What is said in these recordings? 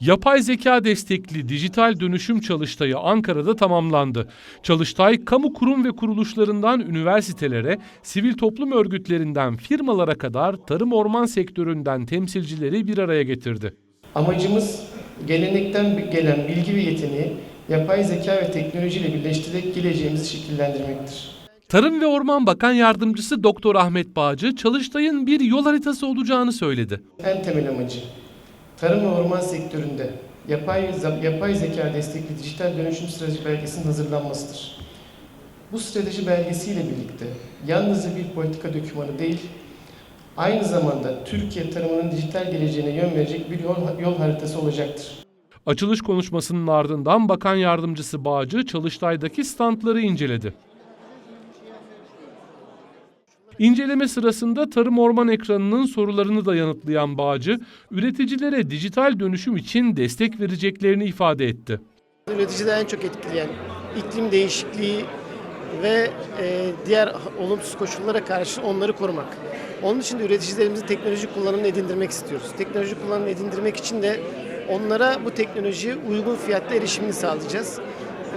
Yapay zeka destekli dijital dönüşüm çalıştayı Ankara'da tamamlandı. Çalıştay, kamu kurum ve kuruluşlarından üniversitelere, sivil toplum örgütlerinden firmalara kadar tarım orman sektöründen temsilcileri bir araya getirdi. Amacımız gelenekten gelen bilgi ve yeteneği yapay zeka ve teknolojiyle birleştirerek geleceğimizi şekillendirmektir. Tarım ve Orman Bakan Yardımcısı Doktor Ahmet Bağcı, Çalıştay'ın bir yol haritası olacağını söyledi. En temel amacı tarım ve orman sektöründe yapay, yapay zeka destekli dijital dönüşüm strateji belgesinin hazırlanmasıdır. Bu strateji belgesiyle birlikte yalnızca bir politika dokümanı değil, aynı zamanda Türkiye tarımının dijital geleceğine yön verecek bir yol, yol haritası olacaktır. Açılış konuşmasının ardından Bakan Yardımcısı Bağcı, Çalıştay'daki standları inceledi. İnceleme sırasında tarım orman ekranının sorularını da yanıtlayan Bağcı, üreticilere dijital dönüşüm için destek vereceklerini ifade etti. Üreticileri en çok etkileyen iklim değişikliği ve e, diğer olumsuz koşullara karşı onları korumak. Onun için de üreticilerimizin teknoloji kullanımını edindirmek istiyoruz. Teknoloji kullanımını edindirmek için de onlara bu teknolojiye uygun fiyatta erişimini sağlayacağız.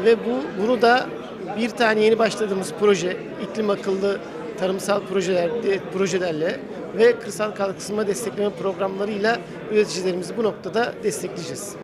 Ve bu bunu da bir tane yeni başladığımız proje, iklim akıllı tarımsal projeler, e, projelerle ve kırsal kalkınma destekleme programlarıyla üreticilerimizi bu noktada destekleyeceğiz.